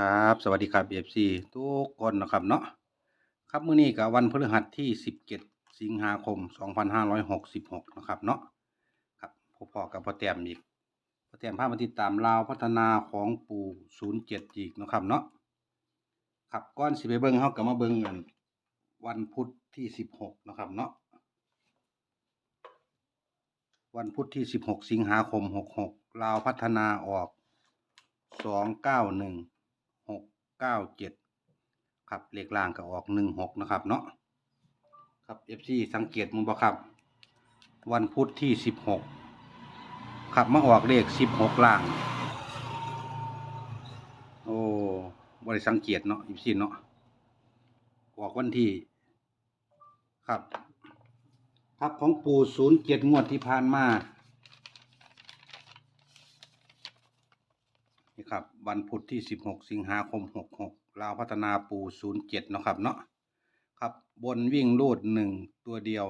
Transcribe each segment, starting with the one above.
ครับสวัสดีครับ FC ทุกคนนะครับเนาะครับมื้อนี้ก็วันพฤหัสที่ 17 สิงหาคม 2566 นะครับเนาะครับพบพอกับพ่อแต้มอีกพ่อแต้มพามาติดตามลาวพัฒนาของปู่ 07 อีกนะครับเนาะครับก่อนสิไปเบิ่งเฮาก็มาเบิ่งกันวันพุธที่ 16 นะครับเนาะวันพุธที่ 16 สิงหาคม 66 ลาวพัฒนาออก 291ห กเก้าเจ็ดครับเลขล่างก็ออกหนึ่งหกนะครับเนาะครับเอฟซีสังเกตมึงบ่ครับ วันพุธที่สิบหกครับมาออกเลขสิบหกล่าง โอ้บริสังเกตเนาะเอฟซีเนาะออกวันที่ ครับ ครับของปู่ศูนย์เจ็ดงวดที่ผ่านมา นี่ครับวันพุธที่ 16 สิงหาคม 66ลาวพัฒนาปู 07 เนาะครับเนาะครับบนวิ่งรูดหนึ่งตัวเดียว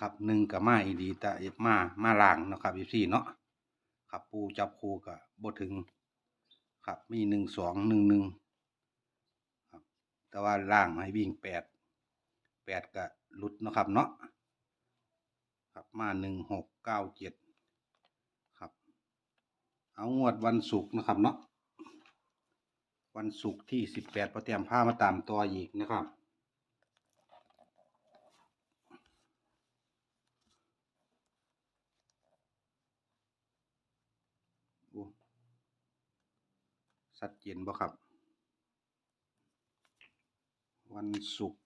ครับหนึ่งกับมาอีดีแต่มามาล่างเนาะครับอีซี่เนาะครับปูจับคูกับบถึง ครับมีหนึ่งสองหนึ่งหนึ่งครับแต่ว่าล่างให้วิ่งแปดแปดกับลุดเนาะครับเนาะครับมาหนึ่งหกเก้าเจ็ด เอางวดวันศุกร์นะครับเนาะวันศุกร์ที่สิบแปดประเตรียมผ้ามาตามตัวอีกนะครับ สัดเจนบ่ครับ วันศุกร์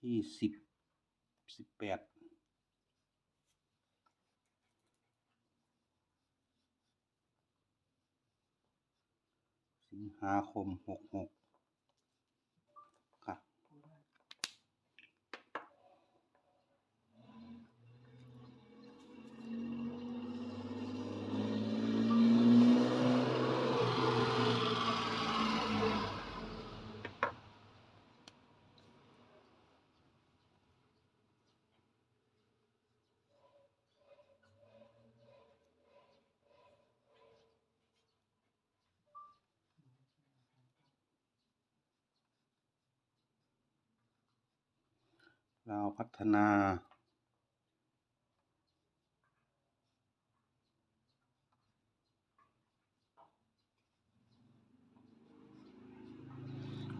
ที่สิบสิบแปด สิ งหาคมหกหก เราพัฒนา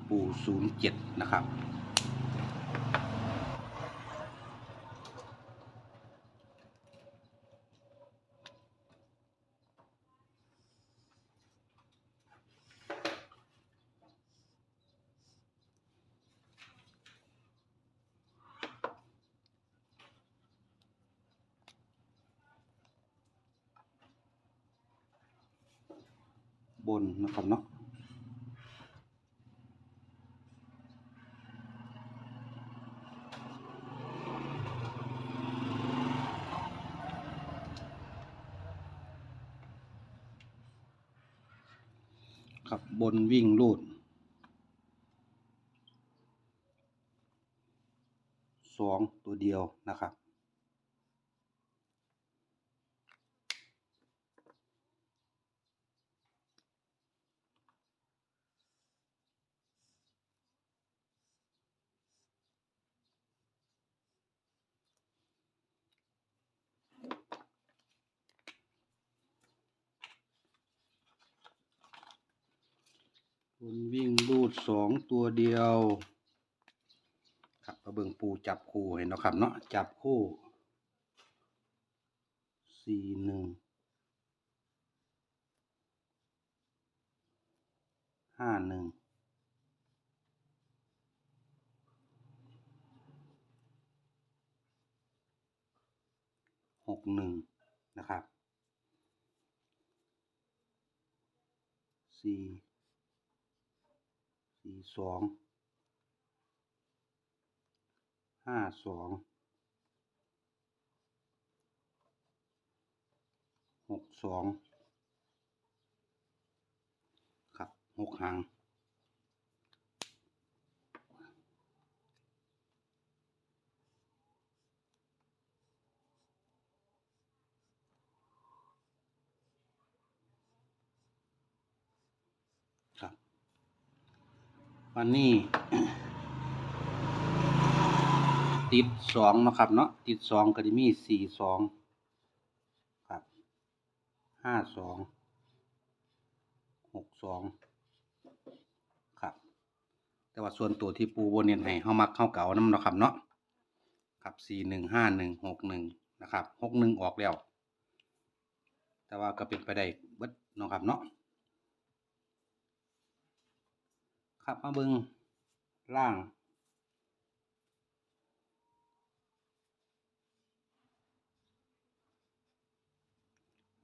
ปู่ศูนย์เจ็ดนะครับ บนนะครับเนาะครับบนวิ่งลูดสองตัวเดียวนะครับ บนวิ่งลูดสองตัวเดียว ครับมาเบิงปูจับคู่เห็นเนาะครับเนาะจับคู่สี่หนึ่งห้าหนึ่งหกหนึ่งนะครับสี่ สี่สองห้าสองหกสองครับหกหาง วันนี้ติดสองนะครับเนาะติดสองก็จะมีสี่สองครับห้าสองหกสองครับ แต่ว่าส่วนตัวที่ปูบนเนียนให้เฮามักเข้าเก่านํเนาะครับเนาะครับสี่หนึ่งห้าหนึ่งหกหนึ่งนะครับหกหนึ่งออกแล้ว แต่ว่าก็เป็นไปได้เบิดเนาะครับเนาะ ครับมาเบิงล่าง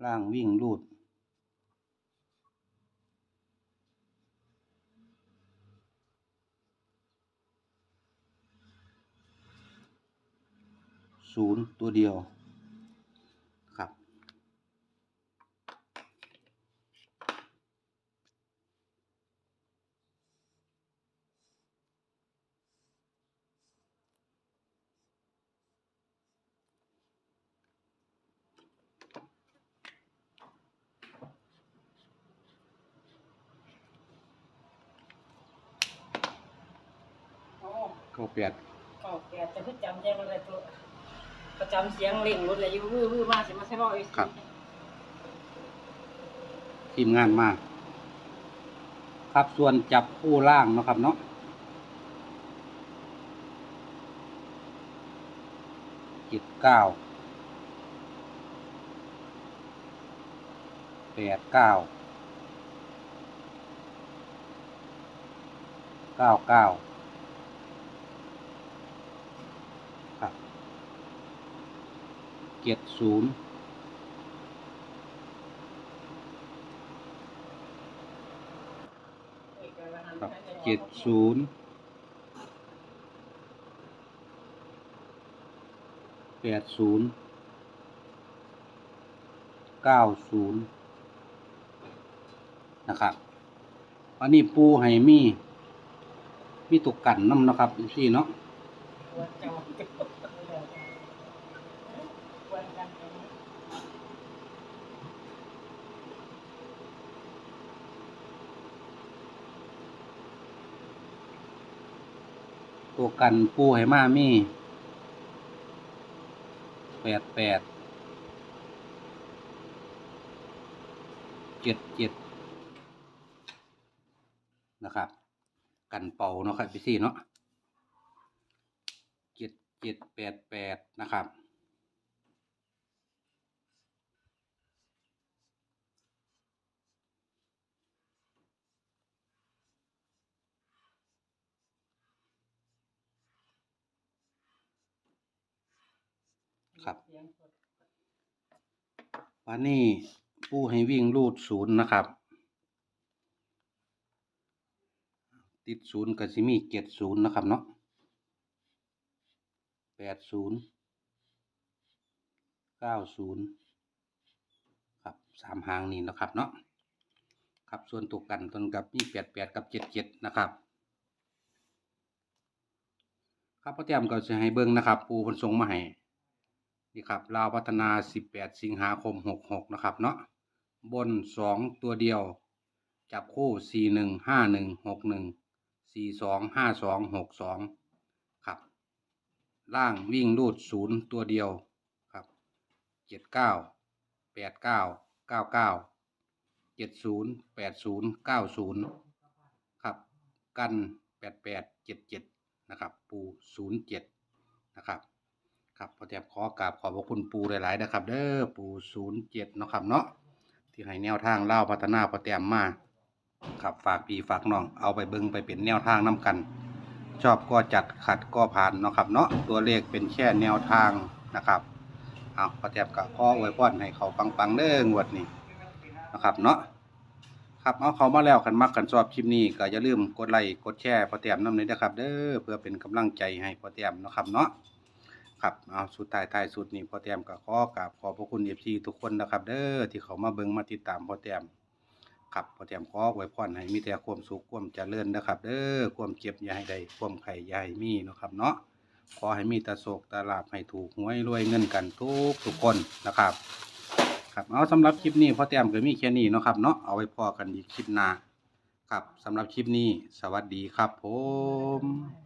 ล่างวิ่งรูด ศูนย์ตัวเดียว เก้าแปดก็แกจะพูดจำใจมาเลยตัวประจำเสียงเล่งรถเลยอยู่วื้อวื้อมาสิมาใช่ป่ะไอ้ครับ ทีมงานมาก ครับส่วนจับคู่ล่างเนาะครับเนาะเจ็ดเก้าแปดเก้าเก้าเก้าครับ เจ็ดศูนย์ครับเจ็ดศูนย์แปดศูนย์เก้าศูนย์นะครับ อันนี้ปูให้มี มีตกกันน้ำนะครับพี่เนาะ วันจังวันกัน ตัวกันปูให้มามีแปดแปดเจ็ดเจ็ดนะครับ กันเป่าเนาะครับพี่ซี่เนาะเจ็ดเจ็ดแปดแปดนะครับ ครับ วันนี้ผู้ให้วิ่งรูดศูนย์นะครับ ติดศูนย์ก็สิมีเจ็ดศูนย์นะครับเนาะแปดศูนย์เก้าศูนย์ครับสามหางนี้นะครับเนาะครับส่วนตัวกันตนกับมีแปดแปดกับเจ็ดเจ็ดนะครับ ครับพ่อเตรียมก็จะให้เบิ้งนะครับ ปูเพันทรงมาให้ นี่ครับลาวพัฒนา 18 สิงหาคม 66 นะครับเนาะบน 2 ตัวเดียว จับคู่ 41 51 61 42 52 62 ครับ ล่างวิ่งรูด 0 ตัวเดียวครับ 79 89 99 70 80 90 ครับ กัน 88 77 นะครับ ปู 07 นะครับ ครับพอแต้มขอกราบขอบพระคุณปูหลายๆนะครับ เด้อปู07เจ็ดนาะครับเนาะที่ให้แนวทางเล่าพัฒนาพอแต้มมาครับฝากพี่ฝากน้องเอาไปเบิ่งไปเป็นแนวทางน้กัน ชอบก็จัดขัดก็ผ่านเนาะครับเนาะตัวเลขเป็นแค่แนวทางนะครับเอาพอแต้มกับพ่อไว้พรให้เขาปังๆเด้องวดนี้นะครับเนาะครับเอาเขามาแล้วกันมักกันชอบคลิปนี้ก็อย่าลืมกดไลค์กดแชร์พอแต้มน้ำเลยนะครับ เด้อเพื่อเป็นกำลังใจให้พอแต้มเนาะครับเนาะ ครับเอาสุดท้ายท้ายสุดนี้พอแต้มก็ขอกราบขอบพระคุณเอฟซีทุกคนนะครับ เด้อที่เขามาเบิ่งมาติดตามพอแต้มครับพอแต้มขอไว้พรให้มีแต่ความสุขความเจริญนะครับ เด้อความเจ็บอย่าให้ได้ความไข่อย่าให้มีนะครับ เนาะขอให้มีตาโศกตาลาบให้ถูกหวยรวยเงินกันทุกทุกคนนะครับ ครับเอาสำหรับคลิปนี้พอแต้มก็มีแค่นี้เนาะครับเนาะเอาไว้พอกันอีกคลิปหน้าครับสำหรับคลิปนี้ สวัสดีครับผม